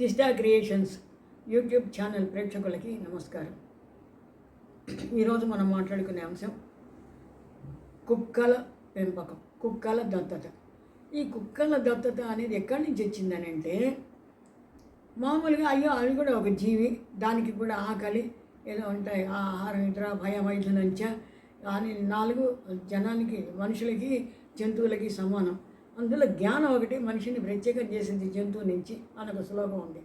దిస్డా creations YouTube channel ప్రేక్షకులకి నమస్కారం. ఈరోజు మనం మాట్లాడుకునే అంశం కుక్కల పెంపకం కుక్కల దత్తత. ఈ కుక్కల దత్తత అనేది ఎక్కడి నుంచి వచ్చిందని అంటే మామూలుగా అయ్యో అవి కూడా ఒక జీవి దానికి కూడా ఆకలి ఏదో ఉంటాయి ఆహారం నిద్ర భయం వైద్యులంచ అని నాలుగు జనానికి మనుషులకి జంతువులకి సమానం. అందులో జ్ఞానం ఒకటి మనిషిని ప్రత్యేకం చేసింది జంతువు నుంచి మనకు శ్లోకం ఉంది.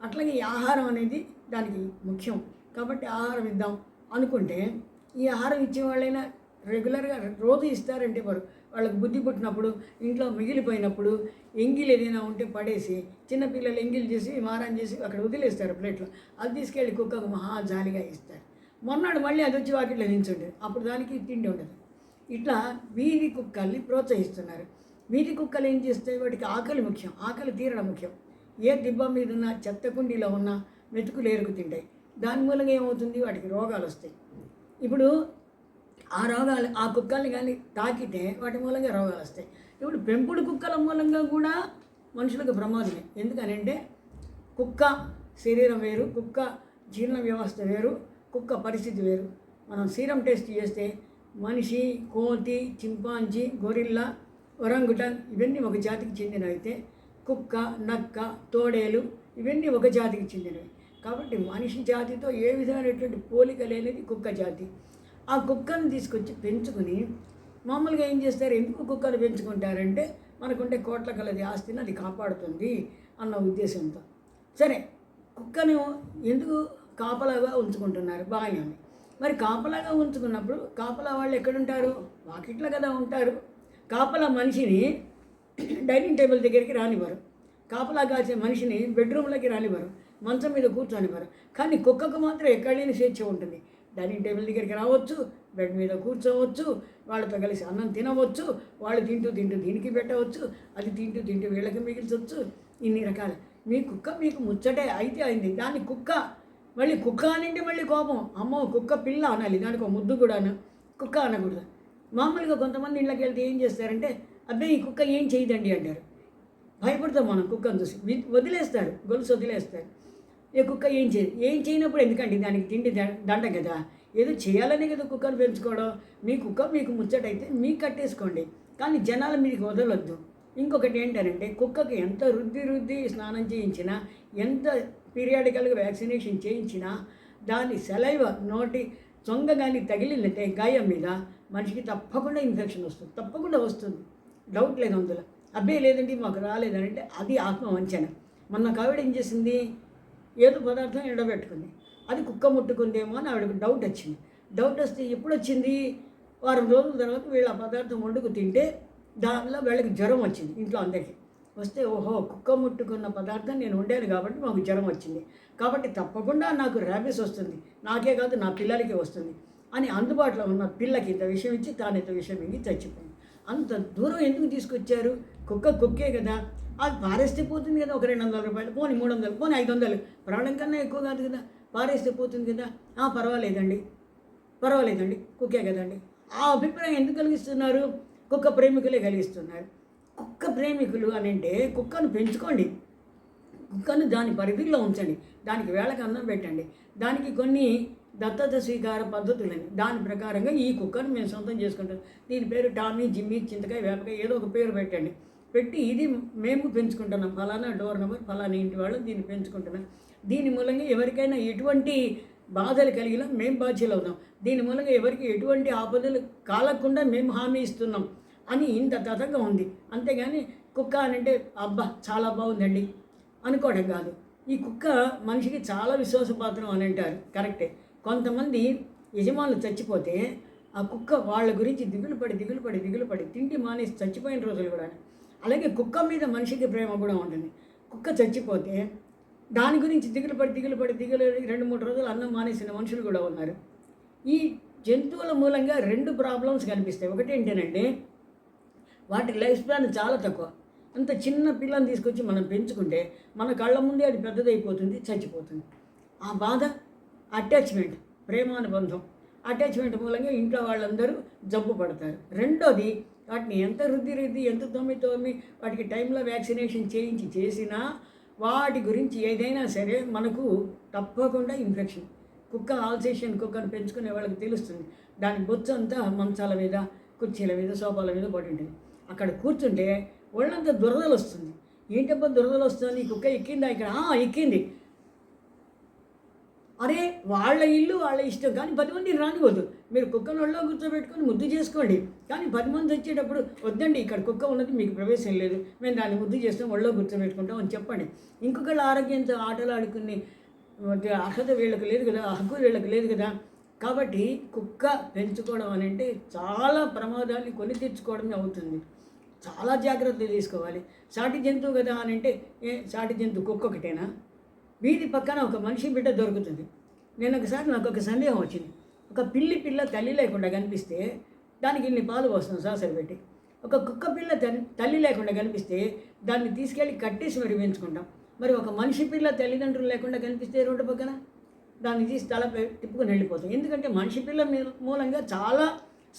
అట్లాగే ఈ ఆహారం అనేది దానికి ముఖ్యం. కాబట్టి ఆహారం ఇద్దాం అనుకుంటే ఈ ఆహారం ఇచ్చే వాళ్ళైనా రెగ్యులర్గా రోజు ఇస్తారంటే వారు వాళ్ళకి బుద్ధి పుట్టినప్పుడు ఇంట్లో మిగిలిపోయినప్పుడు ఎంగిల్ ఏదైనా ఉంటే పడేసి చిన్నపిల్లలు ఎంగిల్ చేసి మారం చేసి అక్కడ వదిలేస్తారు ప్లేట్లో. అది తీసుకెళ్ళి కుక్కకు మహా జాలిగా ఇస్తారు. మొన్నాడు మళ్ళీ అది వచ్చి వాటిలో నించుండేది అప్పుడు దానికి తిండి ఉండదు. ఇట్లా వీధి కుక్కల్ని ప్రోత్సహిస్తున్నారు. వీటి కుక్కలు ఏం చేస్తాయి? వాటికి ఆకలి ముఖ్యం. ఆకలి తీరడం ముఖ్యం. ఏ దిబ్బ మీద ఉన్న చెత్త కుండీలో ఉన్న మెతుకులు ఏరుకు తింటాయి. దాని మూలంగా ఏమవుతుంది? వాటికి రోగాలు వస్తాయి. ఇప్పుడు ఆ రోగాలు ఆ కుక్కల్ని కానీ తాకితే వాటి మూలంగా రోగాలు వస్తాయి. ఇప్పుడు పెంపుడు కుక్కల మూలంగా కూడా మనుషులకు ప్రమాదమే. ఎందుకనంటే కుక్క శరీరం వేరు కుక్క జీర్ణ వ్యవస్థ వేరు కుక్క పరిస్థితి వేరు. మనం సీరం టెస్ట్ చేస్తే మనిషి కోతి చింపాంజీ గొరిల్లా ఒరంగుటన్ ఇవన్నీ ఒక జాతికి చెందినవి అయితే కుక్క నక్క తోడేలు ఇవన్నీ ఒక జాతికి చెందినవి. కాబట్టి మనిషి జాతితో ఏ విధమైనటువంటి పోలిక లేనిది కుక్క జాతి. ఆ కుక్కను తీసుకొచ్చి పెంచుకుని మామూలుగా ఏం చేస్తారు? ఎందుకు కుక్కలు పెంచుకుంటారంటే మనకుంటే కోట్ల కలది ఆస్తిని అది కాపాడుతుంది అన్న ఉద్దేశంతో. సరే కుక్కను ఎందుకు కాపలాగా ఉంచుకుంటున్నారు? బాగానే మరి కాపలాగా ఉంచుకున్నప్పుడు కాపలా వాళ్ళు ఎక్కడుంటారు? వాకిట్లో కదా ఉంటారు. కాపలా మనిషిని డైనింగ్ టేబుల్ దగ్గరికి రానివ్వరు. కాపలా కాసే మనిషిని బెడ్రూమ్లోకి రానివ్వరు. మంచం మీద కూర్చోనివ్వరు. కానీ కుక్కకు మాత్రం ఎక్కడ లేని స్వేచ్ఛ ఉంటుంది. డైనింగ్ టేబుల్ దగ్గరికి రావచ్చు బెడ్ మీద కూర్చోవచ్చు వాళ్ళతో కలిసి అన్నం తినవచ్చు వాళ్ళు తింటూ తింటూ దీనికి పెట్టవచ్చు అది తింటూ తింటూ వీళ్ళకి మిగిల్చవచ్చు. ఇన్ని రకాలు. మీ కుక్క మీకు ముచ్చటే అయితే అయింది. దాని కుక్క మళ్ళీ కుక్క అనింటి మళ్ళీ కోపం. అమ్మో కుక్క పిల్ల అనాలి. దానికి ఒక ముద్దు కూడాను కుక్క అనకూడదు. మామూలుగా కొంతమంది ఇళ్ళకి వెళ్తే ఏం చేస్తారంటే అబ్బాయి ఈ కుక్క ఏం చేయదండి అంటారు. భయపడతాం మనం కుక్కను చూసి. వదిలేస్తారు గొలుసు వదిలేస్తారు. ఏ కుక్క ఏం చేయదు ఏం చేయనప్పుడు ఎందుకండి దానికి తిండి ద- దండ కదా? ఏదో చేయాలనే కదా కుక్కను పెంచుకోవడం. మీ కుక్క మీకు ముచ్చటైతే మీకు కట్టేసుకోండి. కానీ జనాల మీకు వదలొద్దు. ఇంకొకటి ఏంటంటే కుక్కకి ఎంత రుద్ది రుద్ది స్నానం చేయించినా ఎంత పీరియాడికల్గా వ్యాక్సినేషన్ చేయించినా దాని సెలైవ నోటి చొంగ కానీ తగిలినట్టే గాయం మీద మనిషికి తప్పకుండా ఇన్ఫెక్షన్ వస్తుంది. తప్పకుండా వస్తుంది. డౌట్ లేదు అందులో. అబ్బే లేదండి మాకు రాలేదంటే అది ఆత్మ వంచన. మొన్న కావిడ ఏం చేసింది? ఏదో పదార్థం ఎండబెట్టుకుంది. అది కుక్క ముట్టుకుందేమో అని ఆవిడకు డౌట్ వచ్చింది. డౌట్ వస్తే ఎప్పుడు వచ్చింది వారం రోజుల తర్వాత వీళ్ళ ఆ పదార్థం వండుకు తింటే దానిలో వీళ్ళకి జ్వరం వచ్చింది. ఇంట్లో అందరికీ. వస్తే ఓహో కుక్క ముట్టుకున్న పదార్థం నేను ఉండేది కాబట్టి మాకు జ్వరం వచ్చింది. కాబట్టి తప్పకుండా నాకు ర్యాబిస్ వస్తుంది. నాకే కాదు నా పిల్లలకి వస్తుంది అని అందుబాటులో ఉన్న పిల్లకి ఇంత విషయం ఇచ్చి తాను ఇంత విషయం ఇంగి చచ్చిపోయింది. అంత దూరం ఎందుకు తీసుకొచ్చారు? కుక్క కుక్కే కదా. అది పారేస్తే పోతుంది కదా ఒక రెండు వందల రూపాయలు పోనీ మూడు వందలు పోనీ ఐదు వందలు. ప్రాణం కన్నా ఎక్కువ కాదు కదా. పారేస్తే పోతుంది కదా. ఆ, పర్వాలేదండి. పర్వాలేదండి. కుక్కే కదండి. ఆ అభిప్రాయం ఎందుకు కలిగిస్తున్నారు? కుక్క ప్రేమికులే కలిగిస్తున్నారు. కుక్క ప్రేమికులు అని అంటే కుక్కను పెంచుకోండి. కుక్కను దాని పరిధిలో ఉంచండి. దానికి వేళకి అన్నం పెట్టండి. దానికి కొన్ని దత్తత స్వీకార పద్ధతులని. దాని ప్రకారంగా ఈ కుక్కను మేము సొంతం చేసుకుంటాం. దీని పేరు టామీ జిమ్మి చింతకాయ వేపకాయ ఏదో ఒక పేరు పెట్టండి. పెట్టి ఇది మేము పెంచుకుంటున్నాం. ఫలానా డోర్ నెంబర్ ఫలానా ఇంటి వాళ్ళు దీన్ని పెంచుకుంటున్నాం దీని మూలంగా ఎవరికైనా ఎటువంటి బాధలు కలిగినా మేము బాధ్యులు అవుతాం దీని మూలంగా ఎవరికి ఎటువంటి ఆపదలు కాలకుండా మేము హామీ ఇస్తున్నాం. అని ఇంత తతంగా ఉంది. అంతేగాని కుక్క అని అంటే అబ్బా చాలా బాగుందండి అనుకోవడం కాదు. ఈ కుక్క మనిషికి చాలా విశ్వాసపాత్రం అని అంటారు. కరెక్టే. కొంతమంది యజమానులు చచ్చిపోతే ఆ కుక్క వాళ్ళ గురించి దిగులు పడి దిగులు పడి దిగులు పడి తిండి మానేసి చచ్చిపోయిన రోజులు కూడా. అలాగే కుక్క మీద మనిషికి ప్రేమ కూడా ఉంటుంది. కుక్క చచ్చిపోతే దాని గురించి దిగులు పడి దిగులు పడి దిగులు రెండు మూడు రోజులు అన్నం మానేసిన మనుషులు కూడా ఉన్నారు. ఈ జంతువుల మూలంగా రెండు ప్రాబ్లమ్స్ కనిపిస్తాయి. ఒకటి ఏంటంటే వాటి లైఫ్ స్పాన్ చాలా తక్కువ. అంత చిన్న పిల్లని తీసుకొచ్చి మనం పెంచుకుంటే మన కళ్ళ ముందే అది పెద్దదైపోతుంది చచ్చిపోతుంది. ఆ బాధ అటాచ్మెంట్ ప్రేమానుబంధం. అటాచ్మెంట్ మూలంగా ఇంట్లో వాళ్ళందరూ జబ్బు పడతారు. రెండోది వాటిని ఎంత రుద్ది రుద్ది ఎంత తొమ్మి తోమి వాటికి టైంలో వ్యాక్సినేషన్ చేయించి చేసినా వాటి గురించి ఏదైనా సరే మనకు తప్పకుండా ఇన్ఫెక్షన్. కుక్క ఆల్సేషన్ కుక్కను పెంచుకునే వాళ్ళకి తెలుస్తుంది. దాని బొచ్చు అంతా మంచాల మీద కుర్చీల మీద సోఫాల మీద పడి ఉంటుంది. అక్కడ కూర్చుంటే ఒళ్ళంతా దురదలు వస్తుంది. ఏంటబ్బా దురదలు వస్తుంది ఈ కుక్క ఎక్కిందా ఇక్కడ? ఎక్కింది. అరే వాళ్ళ ఇల్లు వాళ్ళ ఇష్టం. కానీ పది మంది రానివద్దు మీరు కుక్కను ఒళ్ళో కూర్చోబెట్టుకొని ముద్దు చేసుకోండి. కానీ పది మంది వచ్చేటప్పుడు వద్దండి. ఇక్కడ కుక్క ఉన్నది మీకు ప్రవేశం లేదు. మేము దాన్ని ముద్దు చేస్తాం ఒళ్ళో కూర్చోబెట్టుకుంటాం అని చెప్పండి. ఇంకొకళ్ళ ఆరోగ్యంతో ఆటలు ఆడుకునే అర్హత వీళ్ళకి లేదు కదా హక్కు వీళ్ళకి లేదు కదా. కాబట్టి కుక్క పెంచుకోవడం అని అంటే చాలా ప్రమాదాన్ని కొని తెచ్చుకోవడమే అవుతుంది. చాలా జాగ్రత్తలు తీసుకోవాలి. సాటి జంతువు కదా అని అంటే ఏ సాటి జంతువు కుక్క ఒకటేనా? వీధి పక్కన ఒక మనిషి బిడ్డ దొరుకుతుంది. నేను ఒకసారి నాకు ఒక సందేహం వచ్చింది. ఒక పిల్లి పిల్ల తల్లి లేకుండా కనిపిస్తే దానికి ఇన్ని పాలు పోస్తాం సాసరి పెట్టి. ఒక కుక్క పిల్ల తల్లి తల్లి లేకుండా కనిపిస్తే దాన్ని తీసుకెళ్ళి కట్టేసి మరి పెంచుకుంటాం. మరి ఒక మనిషి పిల్ల తల్లిదండ్రులు లేకుండా కనిపిస్తే రోడ్డు పక్కన? దాన్ని తీసి తల తిప్పుకుని తిప్పుకొని వెళ్ళిపోతాం. ఎందుకంటే మనిషి పిల్ల మూలంగా చాలా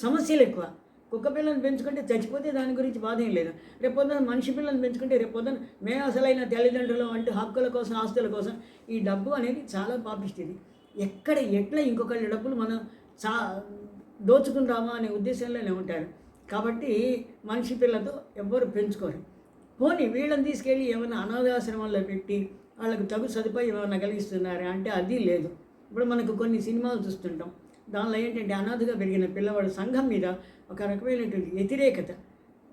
సమస్యలు ఎక్కువ. కుక్క పిల్లని పెంచుకుంటే చచ్చిపోతే దాని గురించి బాధ ఏం లేదు. రేపొద్దున మనిషి పిల్లని పెంచుకుంటే రేపొద్దున మేము అసలైన తల్లిదండ్రులు అంటే హక్కుల కోసం ఆస్తుల కోసం ఈ డబ్బు అనేది చాలా పాపిస్తుంది ఎక్కడ ఎట్లా ఇంకొకళ్ళ డబ్బులు మనం చా దోచుకుందామా అనే ఉద్దేశంలోనే ఉంటారు. కాబట్టి మనిషి పిల్లతో ఎవ్వరు పెంచుకోరు. పోనీ వీళ్ళని తీసుకెళ్ళి ఏమైనా అనాథాశ్రమంలో పెట్టి వాళ్ళకు తగు సదుపాయం ఏమైనా కలిగిస్తున్నారా అంటే అది లేదు. ఇప్పుడు మనకు కొన్ని సినిమాలు చూస్తుంటాం. దానిలో ఏంటంటే అనాథగా పెరిగిన పిల్లవాడు సంఘం మీద ఒక రకమైనటువంటి వ్యతిరేకత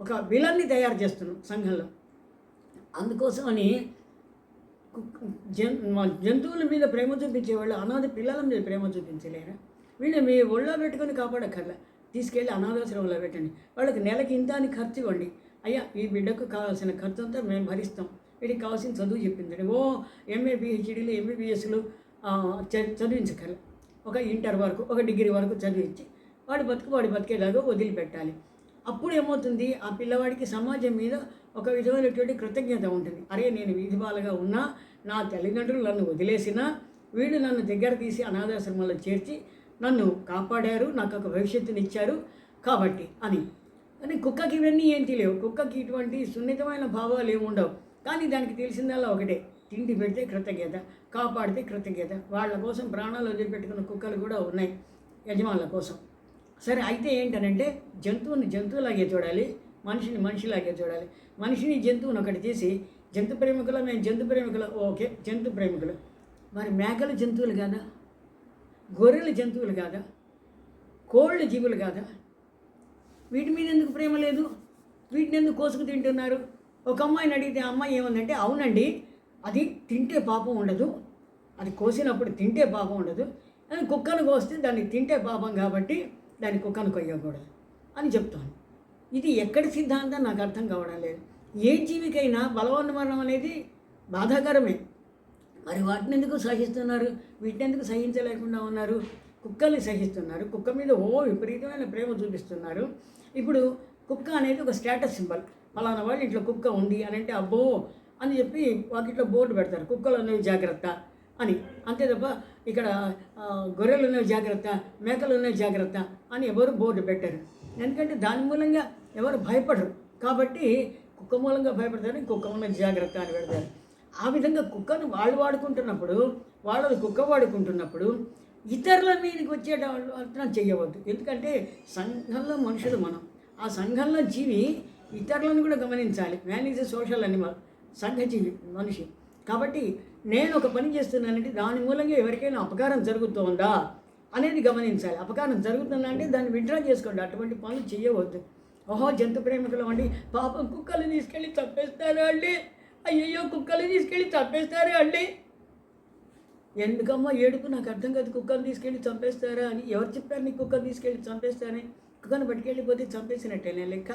ఒక విలన్ని తయారు చేస్తున్నాం సంఘంలో. అందుకోసమని జన్ మా జంతువుల మీద ప్రేమ చూపించేవాళ్ళు అనాథ పిల్లల మీద ప్రేమ చూపించలేరా? వీళ్ళు మీ ఒళ్ళో పెట్టుకొని కాపాడక్కర్లా? తీసుకెళ్ళి అనాథాశ్రమంలో పెట్టండి. వాళ్ళకి నెలకి ఇంత అని ఖర్చు ఇవ్వండి. అయ్యా ఈ బిడ్డకు కావాల్సిన ఖర్చు అంతా మేము భరిస్తాం. వీడికి కావాల్సిన చదువు చెప్పిందండి. ఓ ఎంఏ పిహెచ్డీలు ఎంబీబీఎస్లు చదివించగల ఒక ఇంటర్ వరకు ఒక డిగ్రీ వరకు చదివించి వాడి బతుకు వాడి బతికేలాగా వదిలిపెట్టాలి. అప్పుడు ఏమవుతుంది? ఆ పిల్లవాడికి సమాజం మీద ఒక విధమైనటువంటి కృతజ్ఞత ఉంటుంది. అరే నేను వీధి బాలగా ఉన్నా నా తల్లిదండ్రులు నన్ను వదిలేసినా వీళ్ళు నన్ను దగ్గర తీసి అనాథాశ్రమంలో చేర్చి నన్ను కాపాడారు నాకు ఒక భవిష్యత్తుని ఇచ్చారు. కాబట్టి అని కానీ కుక్కకి ఇవన్నీ ఏంటి లేవు? కుక్కకి ఇటువంటి సున్నితమైన భావాలు ఏమి ఉండవు కానీ దానికి తెలిసిందల్లా ఒకటే. తిండి పెడితే కృతజ్ఞత కాపాడితే కృతజ్ఞత. వాళ్ళ కోసం ప్రాణాలు వదిలిపెట్టుకున్న కుక్కలు కూడా ఉన్నాయి యజమానుల కోసం. సరే అయితే ఏంటనంటే జంతువుని జంతువులాగే చూడాలి మనిషిని మనిషిలాగే చూడాలి. మనిషిని జంతువుని ఒకటి చేసి జంతు ప్రేమికులు మేము జంతు ప్రేమికులు ఓకే జంతు ప్రేమికులు. మరి మేకలు జంతువులు కాదా? గొర్రెలు జంతువులు కాదా? కోళ్ళు జీవులు కాదా? వీటి మీద ఎందుకు ప్రేమ లేదు? వీటిని ఎందుకు కోసుకు తింటున్నారు? ఒక అమ్మాయిని అడిగితే అమ్మాయి ఏముందంటే అవునండి అది తింటే పాపం ఉండదు. అది కోసినప్పుడు తింటే పాపం ఉండదు. కానీ కుక్కను కోస్తే దాన్ని తింటే పాపం కాబట్టి దాన్ని కుక్కను కొయ్యకూడదు అని చెప్తాను. ఇది ఎక్కడి సిద్ధాంతం? నాకు అర్థం కావడం లేదు. ఏ జీవికైనా బలవన్మరణం అనేది బాధాకరమే. మరి వాటిని ఎందుకు సహిస్తున్నారు? వీటిని ఎందుకు సహించలేకుండా ఉన్నారు? కుక్కల్ని సహిస్తున్నారు. కుక్క మీద ఓ విపరీతమైన ప్రేమ చూపిస్తున్నారు. ఇప్పుడు కుక్క అనేది ఒక స్టేటస్ సింబల్. పలానా వాళ్ళు ఇంట్లో కుక్క ఉంది అని అంటే అబ్బో అని చెప్పి వాకిట్లో బోర్డు పెడతారు. కుక్కలు అనేవి జాగ్రత్త అని. అంతే తప్ప ఇక్కడ గొర్రెలు ఉన్నవి జాగ్రత్త మేకలు ఉన్నవి జాగ్రత్త అని ఎవరు బోర్డు పెట్టారు. ఎందుకంటే దాని మూలంగా ఎవరు భయపడరు. కాబట్టి కుక్క మూలంగా భయపడతారని కుక్క మూలంగా జాగ్రత్త అని పెడతారు. ఆ విధంగా కుక్కను వాళ్ళు వాడుకుంటున్నప్పుడు వాళ్ళది కుక్క వాడుకుంటున్నప్పుడు ఇతరుల మీదకి వచ్చేటట్టు చేయవద్దు. ఎందుకంటే సంఘంలో మనుషులు మనం. ఆ సంఘంలో జీవి ఇతరులను కూడా గమనించాలి. Man is a social animal సంఘజీవి మనిషి. కాబట్టి నేను ఒక పని చేస్తున్నానంటే దాని మూలంగా ఎవరికైనా అపకారం జరుగుతోందా అనేది గమనించాలి. అపకారం జరుగుతుందంటే దాన్ని విడ్డ్రా చేసుకోండి. అటువంటి పనులు చేయవద్దు. ఓహో జంతు ప్రేమికులు అండి. పాపం కుక్కలు తీసుకెళ్ళి చంపేస్తారా అండి? అయ్యయ్యో కుక్కలు తీసుకెళ్ళి చంపేస్తారా అండి? ఎందుకమ్మా ఏడుపు? నాకు అర్థం కాదు. కుక్కను తీసుకెళ్ళి చంపేస్తారా అని. ఎవరు చెప్పారు నీ కుక్కను తీసుకెళ్ళి చంపేస్తారని? కుక్కను పట్టుకెళ్ళిపోతే చంపేసినట్టే నేను లెక్క?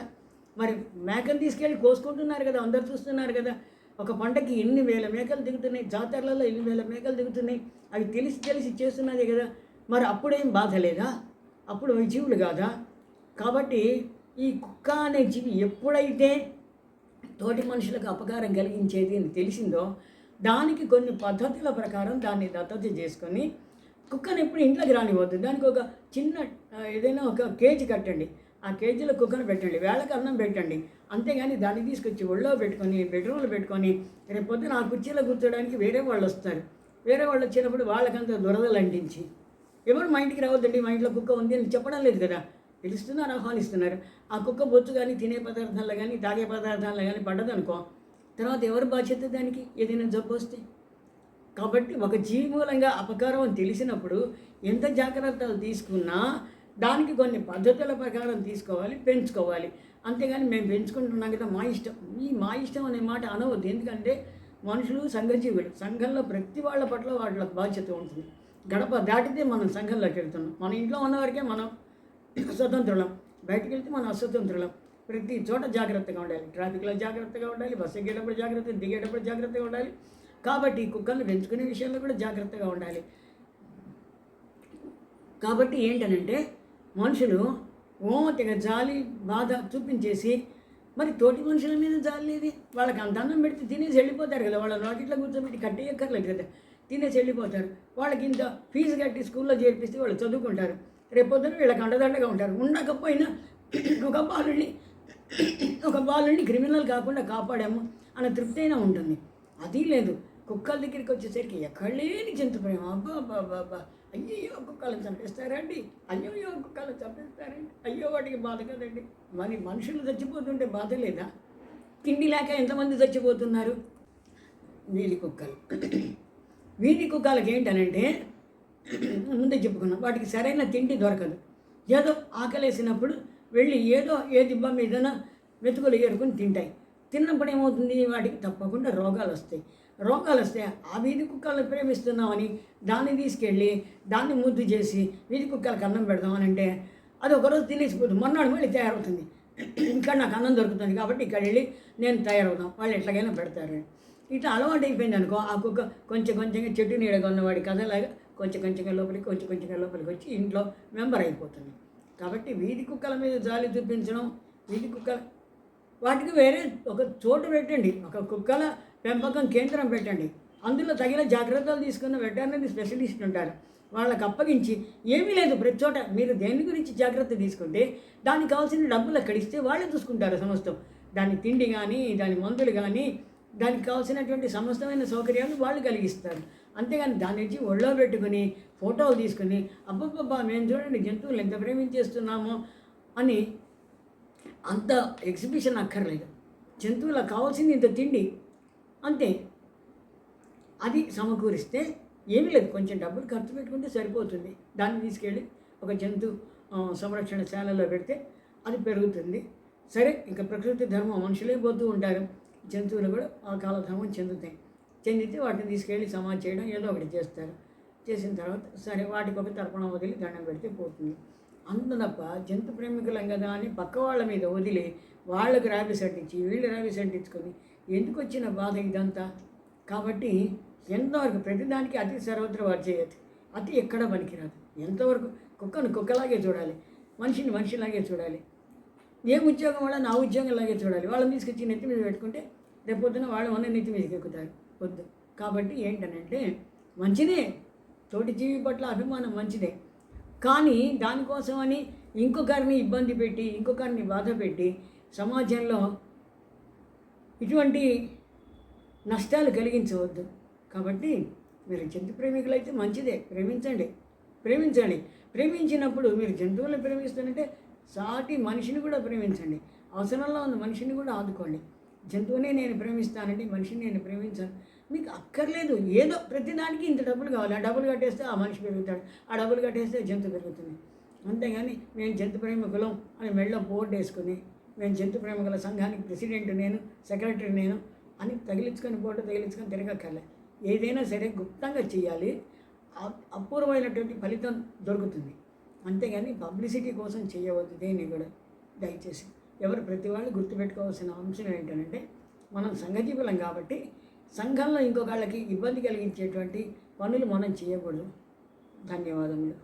మరి మేకను తీసుకెళ్ళి కోసుకుంటున్నారు కదా అందరు చూస్తున్నారు కదా. ఒక పంటకి ఎన్ని వేల మేకలు దిగుతున్నాయి జాతరలలో ఎన్ని వేల మేకలు దిగుతున్నాయి అవి తెలిసి తెలిసి చేస్తున్నదే కదా. మరి అప్పుడేం బాధ లేదా? అప్పుడు అవి జీవులు కాదా? కాబట్టి ఈ కుక్క అనే జీవి ఎప్పుడైతే తోటి మనుషులకు అపకారం కలిగించేది అని తెలిసిందో దానికి కొన్ని పద్ధతుల ప్రకారం దాన్ని దత్తత చేసుకొని కుక్కని ఎప్పుడు ఇంట్లోకి రానివ్వద్దు. దానికి ఒక చిన్న ఏదైనా ఒక కేజీ కట్టండి. ఆ కేజీలో కుక్కను పెట్టండి వేళకు అన్నం పెట్టండి. అంతేగాని దాన్ని తీసుకొచ్చి ఒళ్ళో పెట్టుకొని బెడ్రూమ్లో పెట్టుకొని రేపు పొద్దున ఆ కుర్చీలో కూర్చోడానికి వేరే వాళ్ళు వస్తారు. వేరే వాళ్ళు వచ్చినప్పుడు వాళ్ళకంత దురదలు అంటించి. ఎవరు మా ఇంటికి రావద్దండి మా ఇంట్లో కుక్క ఉంది అని చెప్పడం లేదు కదా. పిలుస్తున్నారు ఆహ్వానిస్తున్నారు. ఆ కుక్క బొచ్చు కానీ తినే పదార్థాల్లో కానీ తాగే పదార్థాల్లో కానీ పడ్డదనుకో తర్వాత ఎవరు బాధ్యత దానికి? ఏదైనా జబ్బు వస్తే. కాబట్టి ఒక జీవి మూలంగా అపకారం అని తెలిసినప్పుడు ఎంత జాగ్రత్తలు తీసుకున్నా దానికి కొన్ని పద్ధతుల ప్రకారం తీసుకోవాలి పెంచుకోవాలి. అంతేగాని మేము పెంచుకుంటున్నాం కదా మా ఇష్టం. ఈ మా ఇష్టం అనే మాట అనవద్దు. ఎందుకంటే మనుషులు సంఘజీవులు. సంఘంలో ప్రతి వాళ్ళ పట్ల వాళ్ళ బాధ్యత ఉంటుంది. గడప దాటితే మనం సంఘంలోకి వెళ్తున్నాం. మన ఇంట్లో ఉన్నవారికే మనం స్వతంత్రులం. బయటకు వెళ్తే మనం అస్వతంత్రులం. ప్రతి చోట జాగ్రత్తగా ఉండాలి. ట్రాఫిక్లో జాగ్రత్తగా ఉండాలి. బస్సు ఎక్కేటప్పుడు జాగ్రత్త దిగేటప్పుడు జాగ్రత్తగా ఉండాలి. కాబట్టి కుక్కల్ని పెంచుకునే విషయంలో కూడా జాగ్రత్తగా ఉండాలి. కాబట్టి ఏంటనంటే మనుషులు ఓ తెగ జాలి బాధ చూపించేసి మరి తోటి మనుషుల మీద జాలి లేదు వాళ్ళకి అంత అన్నం పెడితే తినేసి వెళ్ళిపోతారు కదా. వాళ్ళ నోటిట్లో కూర్చోబెట్టి కట్టేయక్కర్లేదు కదా. తినేసి వెళ్ళిపోతారు. వాళ్ళకి ఇంత ఫీజు కట్టి స్కూల్లో చేర్పిస్తే వాళ్ళు చదువుకుంటారు. రేపొద్దున వీళ్ళకి అండదండగా ఉంటారు. ఉండకపోయినా ఒక బాలుని ఒక బాలుని క్రిమినల్ కాకుండా కాపాడాము అన్న తృప్తి అయినా ఉంటుంది. అది లేదు. కుక్కల దగ్గరికి వచ్చేసరికి ఎక్కడ లేని జంతు ప్రేమ అబ్బా అబ్బా అయ్యో కుక్కలను చంపేస్తారండి. అయ్యో కుక్కలను చంపేస్తారండి. అయ్యో వాటికి బాధ కదండి. మరి మనుషులు చచ్చిపోతుంటే బాధ లేదా? తిండి లేక ఎంతమంది చచ్చిపోతున్నారు? వీధి కుక్కలు. వీధి కుక్కలకి ఏంటనంటే ముందే చెప్పుకున్నాం వాటికి సరైన తిండి దొరకదు. ఏదో ఆకలేసినప్పుడు వెళ్ళి ఏదో ఏ దిబ్బ మీదన వెతుకులు ఏరుకుని తింటాయి. తిన్నప్పుడు ఏమవుతుంది వాటికి తప్పకుండా రోగాలు వస్తాయి రోగాలు వస్తే ఆ వీధి కుక్కలను ప్రేమిస్తున్నామని దాన్ని తీసుకెళ్ళి దాన్ని ముద్దు చేసి వీధి కుక్కలకు అన్నం పెడదామని అంటే అది ఒకరోజు తినేసిపోతుంది. మొన్నటి మళ్ళీ తయారవుతుంది. ఇక్కడ నాకు అన్నం దొరుకుతుంది కాబట్టి ఇక్కడ వెళ్ళి నేను తయారవుదాం. వాళ్ళు ఎట్లాగైనా పెడతారు. ఇట్లా అలవాటు అయిపోయింది అనుకో ఆ కుక్క కొంచెం కొంచెంగా చెట్టు నీడగా ఉన్నవాడి కథలాగా కొంచెం కొంచెంగా లోపలికి కొంచెం కొంచెంగా లోపలికి వచ్చి ఇంట్లో మెంబర్ అయిపోతుంది. కాబట్టి వీధి కుక్కల మీద జాలి చూపించడం వీధి కుక్కల వాటికి వేరే ఒక చోటు పెట్టండి. ఒక కుక్కల పెంపకం కేంద్రం పెట్టండి. అందులో తగిన జాగ్రత్తలు తీసుకున్న వెటర్నరీ స్పెషలిస్ట్ ఉంటారు. వాళ్ళకి అప్పగించి ఏమీ లేదు. ప్రతి చోట మీరు దేని గురించి జాగ్రత్త తీసుకుంటే దానికి కావాల్సిన డబ్బులు అక్కడ ఇస్తే వాళ్ళే చూసుకుంటారు సమస్తం. దాని తిండి కానీ దాని మందులు కానీ దానికి కావాల్సినటువంటి సమస్తమైన సౌకర్యాలు వాళ్ళు కలిగిస్తారు. అంతేగాని దాని నుంచి ఒళ్ళో పెట్టుకుని ఫోటోలు తీసుకుని అబ్బబ్బబ్బా మేము చూడండి జంతువులు ఎంత ప్రేమించేస్తున్నామో అని అంత ఎగ్జిబిషన్ అక్కర్లేదు. జంతువులకు కావాల్సింది ఇంత తిండి. అంతే. అది సమకూరిస్తే ఏమీ లేదు. కొంచెం డబ్బులు ఖర్చు పెట్టుకుంటే సరిపోతుంది. దాన్ని తీసుకెళ్ళి ఒక జంతు సంరక్షణ సంరక్షణశాలలో పెడితే అది పెరుగుతుంది. సరే ఇంకా ప్రకృతి ధర్మం మనుషులే పోతూ ఉంటారు. జంతువులు కూడా ఆ కాలధర్మం చెందుతాయి. చెందితే వాటిని తీసుకెళ్ళి సమాధి చేయడం ఏదో ఒకటి చేస్తారు. చేసిన తర్వాత సరే వాటికి ఒక తర్పణం వదిలి దండం పెడితే పోతుంది. అంత తప్ప జంతు ప్రేమికులం కదా అని పక్క వాళ్ళ మీద వదిలి వాళ్ళకి ర్యాబిస్ అంటించి వీళ్ళు ర్యాబీస్ అంటించుకొని ఎందుకు వచ్చిన బాధ ఇదంతా? కాబట్టి ఎంతవరకు ప్రతిదానికి అతి సర్వత్ర వర్జయతి అతి ఎక్కడ పనికిరాదు. ఎంతవరకు కుక్కను కుక్కలాగే చూడాలి. మనిషిని మనిషిలాగే చూడాలి. ఏ ఉద్యోగం వల్ల నా ఉద్యోగంలాగే చూడాలి. వాళ్ళని తీసుకొచ్చి నెత్తి మీద పెట్టుకుంటే రేపొద్దున వాళ్ళు ఉన్న నెత్తి మీదకి ఎక్కుతారు. వద్దు. కాబట్టి ఏంటనంటే మంచిదే. తోటి జీవి పట్ల అభిమానం మంచిదే. కానీ దానికోసమని ఇంకొకరిని ఇబ్బంది పెట్టి ఇంకొకరిని బాధ పెట్టి సమాజంలో ఇటువంటి నష్టాలు కలిగించవద్దు. కాబట్టి మీరు జంతు ప్రేమికులైతే మంచిదే. ప్రేమించండి. ప్రేమించండి. ప్రేమించినప్పుడు మీరు జంతువులను ప్రేమిస్తుంటే సాటి మనిషిని కూడా ప్రేమించండి. అవసరంలో ఉన్న మనిషిని కూడా ఆదుకోండి. జంతువునే నేను ప్రేమిస్తానండి మనిషిని నేను ప్రేమించాను. మీకు అక్కర్లేదు. ఏదో ప్రతిదానికి ఇంత డబ్బులు కావాలి. ఆ డబ్బులు కట్టేస్తే ఆ మనిషి పెరుగుతాడు. ఆ డబ్బులు కట్టేస్తే జంతు పెరుగుతుంది. అంతేగాని మేము జంతు ప్రేమికులం అని మెళ్ళ బోర్డు వేసుకుని మేము జంతు ప్రేమికుల సంఘానికి ప్రెసిడెంట్ నేను సెక్రటరీ నేను అని తగిలించుకొని బోర్డు తగిలించుకొని తిరగక్కర్లే. ఏదైనా సరే గుప్తంగా చేయాలి అపూర్వమైనటువంటి ఫలితం దొరుకుతుంది. అంతేగాని పబ్లిసిటీ కోసం చేయవద్దు దేన్ని కూడా. దయచేసి ఎవరు ప్రతి వాళ్ళు గుర్తుపెట్టుకోవాల్సిన అంశం ఏంటంటే మనం సంఘజీవులం కాబట్టి సంఘంలో ఇంకొకళ్ళకి ఇబ్బంది కలిగించేటువంటి పనులు మనం చేయకూడదు ధన్యవాదములు.